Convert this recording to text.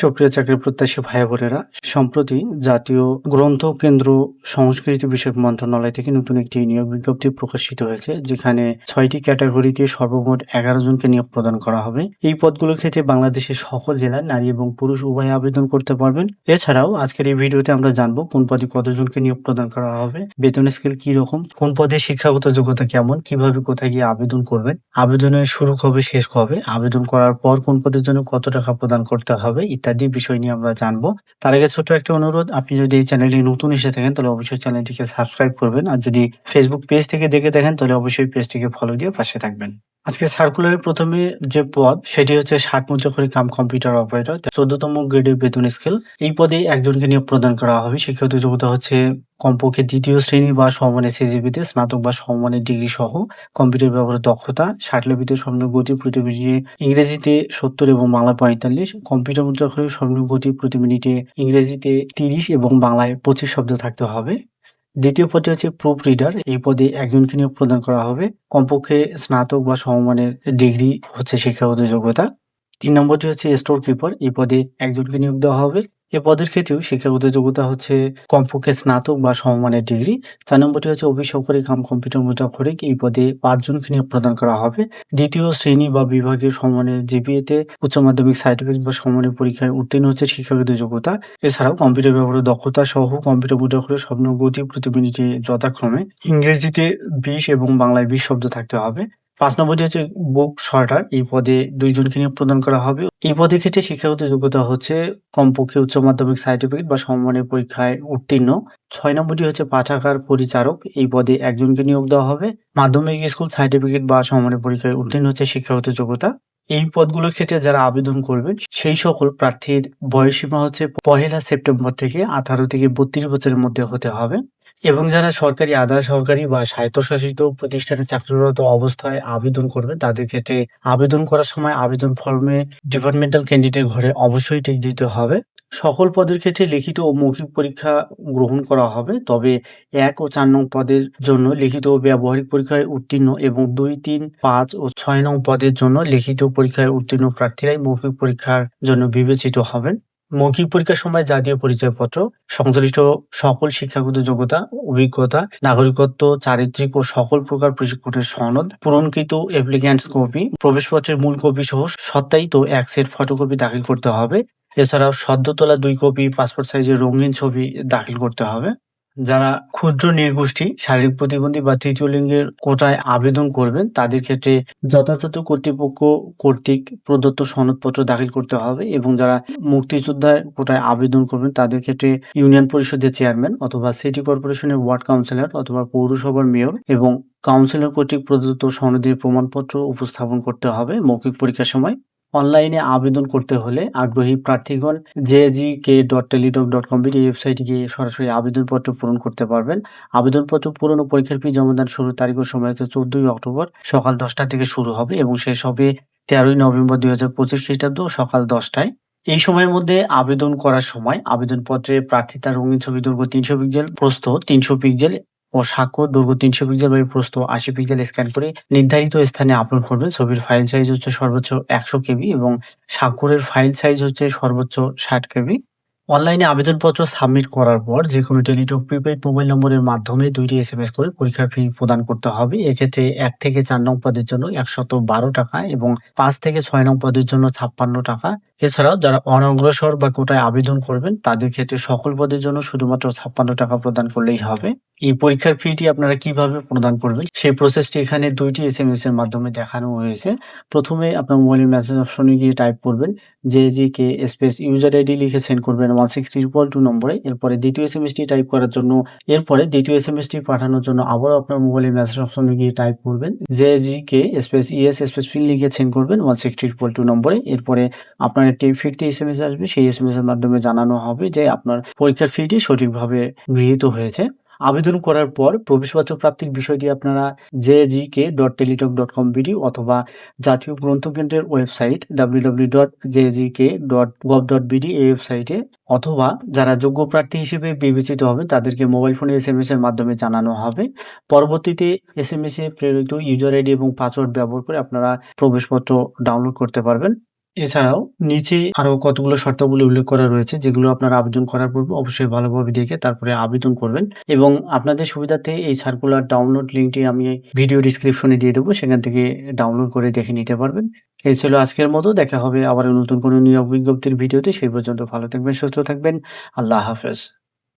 সুপ্রিয় চাকরি প্রত্যাশী ভাই বোনেরা, সম্প্রতি জাতীয় গ্রন্থ কেন্দ্র সংস্কৃতি বিষয়ক মন্ত্রণালয় থেকে নতুন একটি নিয়োগ বিজ্ঞপ্তি প্রকাশিত হয়েছে, যেখানে ছয়টি ক্যাটাগরিতে সর্বমোট এগারো জনকে নিয়োগ প্রদান করা হবে। এই পদগুলোর ক্ষেত্রে বাংলাদেশের সকল জেলায় নারী এবং পুরুষ উভয় আবেদন করতে পারবেন। এছাড়াও আজকের এই ভিডিওতে আমরা জানব কোন পদে কতজনকে নিয়োগ প্রদান করা হবে, বেতন স্কেল কি রকম, কোন পদে শিক্ষাগত যোগ্যতা কেমন, কীভাবে কোথায় গিয়ে আবেদন করবেন, আবেদনের শুরু কবে, শেষ কবে, আবেদন করার পর কোন পদের জন্য কত টাকা প্রদান করতে হবে, ইত্যাদি। বিষয় নিয়ে আমরা জানব। তার আগে ছোট একটা অনুরোধ, আপনি যদি এই চ্যানেলে নতুন এসে থাকেন, তাহলে অবশ্যই চ্যানেলটিকে সাবস্ক্রাইব করবেন। আর যদি ফেসবুক পেজ থেকে দেখে দেখেন তাহলে অবশ্যই পেজটিকে ফলো দিয়ে পাশে থাকবেন। আজকে সার্কুলারের প্রথমে যে পদ, সেটি হচ্ছে ষাট মুদ্রাকরি কাম কম্পিউটার অপারেটর চোদ্দতম গ্রেডের বেতন স্কেল এই পদে একজনকে নিয়োগ প্রদান করা হবে। শিক্ষাগত যোগ্যতা হচ্ছে কমপক্ষে দ্বিতীয় শ্রেণি বা সমমানের সিজিপিতে স্নাতক বা সমমানের ডিগ্রি সহ কম্পিউটার ব্যবহারের দক্ষতা ষাটলিপিতে স্বর্ণ গতি প্রতি মিনিটে ইংরেজিতে সত্তর এবং বাংলা পঁয়তাল্লিশ কম্পিউটার মুদ্রাক্ষরে স্বর্ণ গতি প্রতি মিনিটে ইংরেজিতে তিরিশ এবং বাংলায় পঁচিশ শব্দ থাকতে হবে। দ্বিতীয় পদটি হচ্ছে প্রুফ রিডার এই পদে একজনকে নিয়োগ প্রদান করা হবে। কমপক্ষে স্নাতক বা সমমানের ডিগ্রি হচ্ছে শিক্ষাগত যোগ্যতা। তিন নম্বরটি হচ্ছে স্টোর কিপার এই পদে একজনকে নিয়োগ দেওয়া হবে। এ পদের ক্ষেত্রেও শিক্ষাগত যোগ্যতা হচ্ছে কমপক্ষে স্নাতক বা সমমানের ডিগ্রি। চার নম্বরটি হচ্ছে অফিস সহকারী কাম কম্পিউটার মুদ্রাক্ষরিক এই পদে পাঁচজনকে নিয়োগ প্রদান করা হবে। দ্বিতীয় শ্রেণি বা বিভাগীয় সমমানের জিপিএতে উচ্চ মাধ্যমিক, সার্টিফিকেট বা সমমানের পরীক্ষায় উত্তীর্ণ হচ্ছে শিক্ষাগত যোগ্যতা এছাড়াও কম্পিউটার ব্যবহারের দক্ষতা সহ কম্পিউটার মুদ্রাক্ষরের স্বপ্ন, গতি প্রতি যথাক্রমে ইংরেজিতে বিশ এবং বাংলায় বিশ শব্দ থাকতে হবে। পাঁচ নম্বরটি হচ্ছে বুক শর্টার, এই পদে দুইজনকে নিয়োগ প্রদান করা হবে। এই পদের ক্ষেত্রে শিক্ষাগত যোগ্যতা হচ্ছে কমপক্ষে উচ্চ মাধ্যমিক সার্টিফিকেট বা সম্মানের পরীক্ষায় উত্তীর্ণ। ছয় নম্বরটি হচ্ছে পাঠাগার পরিচারক, এই পদে একজনকে নিয়োগ দেওয়া হবে। মাধ্যমিক স্কুল সার্টিফিকেট বা সম্মানের পরীক্ষায় উত্তীর্ণ হচ্ছে শিক্ষাগত যোগ্যতা। এই পদগুলোর ক্ষেত্রে যারা আবেদন করবেন, সেই সকল প্রার্থীর বয়সীমা হচ্ছে পহেলা সেপ্টেম্বর থেকে আঠারো থেকে বত্রিশ বছরের মধ্যে হতে হবে। এবং যারা সরকারি, আধা সরকারি বা স্বায়ত্তশাসিত প্রতিষ্ঠানে চাকরিরত অবস্থায় আবেদন করবে, তাদের ক্ষেত্রে আবেদন করার সময় আবেদন ফর্মে ডিপার্টমেন্টাল ক্যান্ডিডেট ঘরে অবশ্যই টিক দিতে হবে। সকল পদের ক্ষেত্রে লিখিত ও মৌখিক পরীক্ষা গ্রহণ করা হবে, তবে এক ও চার নং পদের জন্য লিখিত ও ব্যবহারিক পরীক্ষায় উত্তীর্ণ এবং দুই, তিন, পাঁচ ও ছয় নং পদের জন্য লিখিত পরীক্ষায় উত্তীর্ণ প্রার্থীরাই মৌখিক পরীক্ষার জন্য বিবেচিত হবেন। মৌখিক পরীক্ষার সময় জাতীয় পরিচয়পত্র, সংশ্লিষ্ট সকল শিক্ষাগত যোগ্যতা, অভিজ্ঞতা, নাগরিকত্ব, চারিত্রিক ও সকল প্রকার প্রশিক্ষণের সনদ, পূরণকৃত অ্যাপ্লিক্যান্টস কপি, প্রবেশপত্রের মূল কপি সহ সত্যায়িত এক সেট ফটোকপি দাখিল করতে হবে। এছাড়াও সদ্য তোলা দুই কপি, পাসপোর্ট সাইজের রঙিন ছবি দাখিল করতে হবে। যারা ক্ষুদ্র নির্গোষ্ঠী শারীরিক প্রতিবন্ধী বা তৃতীয় লিঙ্গের কোটায় আবেদন করবেন, তাদের ক্ষেত্রে যথাযথ কর্তৃপক্ষ কর্তৃক প্রদত্ত সনদপত্র দাখিল করতে হবে এবং যারা মুক্তিযোদ্ধার কোটায় আবেদন করবেন, তাদের ক্ষেত্রে ইউনিয়ন পরিষদের চেয়ারম্যান অথবা সিটি কর্পোরেশনের ওয়ার্ড কাউন্সিলর অথবা পৌরসভার মেয়র এবং কাউন্সিলর কর্তৃক প্রদত্ত সনদের প্রমাণপত্র উপস্থাপন করতে হবে। মৌখিক পরীক্ষার সময় অনলাইনে আবেদন করতে হলে আগ্রহী প্রার্থীগণ J G K dot Teletalk dot com এই ওয়েবসাইটে গিয়ে সরাসরি আবেদনপত্র পূরণ করতে পারবেন। আবেদনপত্র পূরণ ও পরীক্ষার ফি জমাদান শুরুর তারিখ ও সময় হচ্ছে চোদ্দই অক্টোবর সকাল দশটা থেকে শুরু হবে এবং শেষ হবে তেরোই নভেম্বর দুই হাজার পঁচিশ খ্রিস্টাব্দ সকাল দশটায়। এই সময়ের মধ্যে আবেদন করার সময় আবেদনপত্রে প্রার্থী তার রঙিন ছবি দৈর্ঘ্য তিনশো পিক্সেল প্রস্থ তিনশো পিক্সেল ও সাঁকো দৈর্ঘ্য তিনশো পিক্সেল বাই প্রস্ত আশি পিক্সেল স্ক্যান করে নির্ধারিত স্থানে আপলোড করবেন। ছবির ফাইল সাইজ হচ্ছে সর্বোচ্চ একশো কেবি এবং সাঁকোরের ফাইল সাইজ হচ্ছে সর্বোচ্চ ষাট কেবি। অনলাইনে আবেদনপত্র সাবমিট করার পর যে কোনো টেলিটক প্রিপেড মোবাইল নম্বরের মাধ্যমে দুইটি এস এম এস করে পরীক্ষার ফি প্রদান করতে হবে। এক্ষেত্রে এক থেকে চার নং পদের জন্য একশত বারো টাকা এবং পাঁচ থেকে ছয় নং পদের জন্য ছাপ্পান্ন টাকা। এছাড়াও যারা অনগ্রসর বা কোটায় আবেদন করবেন, তাদের ক্ষেত্রে সকল পদের জন্য শুধুমাত্র ছাপ্পান্ন টাকা প্রদান করলেই হবে। এই পরীক্ষার ফিটি আপনারা কীভাবে প্রদান করবেন সেই প্রসেসটি এখানে দুইটি এস এম এস এর মাধ্যমে দেখানো হয়েছে। প্রথমে আপনার মোবাইলের মেসেজ অপশনে গিয়ে টাইপ করবেন J G K space user ID লিখে সেন্ড করবেন ওয়ান সিক্সটি ইকুয়াল টু নম্বরে এরপরে দ্বিতীয় এস এম টাইপ করার জন্য, এরপরে দ্বিতীয় এস এম এসটি পাঠানোর জন্য আবারও আপনার মোবাইলে মেসেজ অপশনে গিয়ে টাইপ করবেন। J G K space ES space PIN লিখে সেন্ড করবেন ওয়ান সিক্সটি ইকুয়াল টু নম্বরে এরপরে আপনার একটি ফিরতি এস এম এস আসবে, সেই এস এম এস এর মাধ্যমে জানানো হবে যে আপনার পরীক্ষার ফিটি সঠিকভাবে গৃহীত হয়েছে। আবেদন করার পর প্রবেশপত্র প্রাপ্তির বিষয়টি আপনারা J G K dot Teletalk dot com BD অথবা জাতীয় গ্রন্থকেন্দ্রের website W W dot J G K dot gov dot BD এই ওয়েবসাইটে অথবা যারা যোগ্য প্রার্থী হিসেবে বিবেচিত হবে, তাদেরকে মোবাইল ফোনে এস এম এস এর মাধ্যমে জানানো হবে। পরবর্তীতে এস এম এস এ প্রেরিত ইউজার আইডি এবং পাসওয়ার্ড ব্যবহার করে আপনারা প্রবেশপত্র ডাউনলোড করতে পারবেন। এছাড়াও নিচে আরও কতগুলো শর্তাবলী উল্লেখ করা রয়েছে, যেগুলো আপনার আবেদন করার পূর্বে অবশ্যই ভালোভাবে দেখে তারপরে আবেদন করবেন। এবং আপনাদের সুবিধাতে এই সার্কুলার ডাউনলোড লিঙ্কটি আমি ভিডিও ডিসক্রিপশনে দিয়ে দেবো, সেখান থেকে ডাউনলোড করে দেখে নিতে পারবেন। এই ছিল আজকের মতো, দেখা হবে আবার নতুন কোনো নিয়োগ বিজ্ঞপ্তির ভিডিওতে সেই পর্যন্ত ভালো থাকবেন, সুস্থ থাকবেন। আল্লাহ হাফেজ।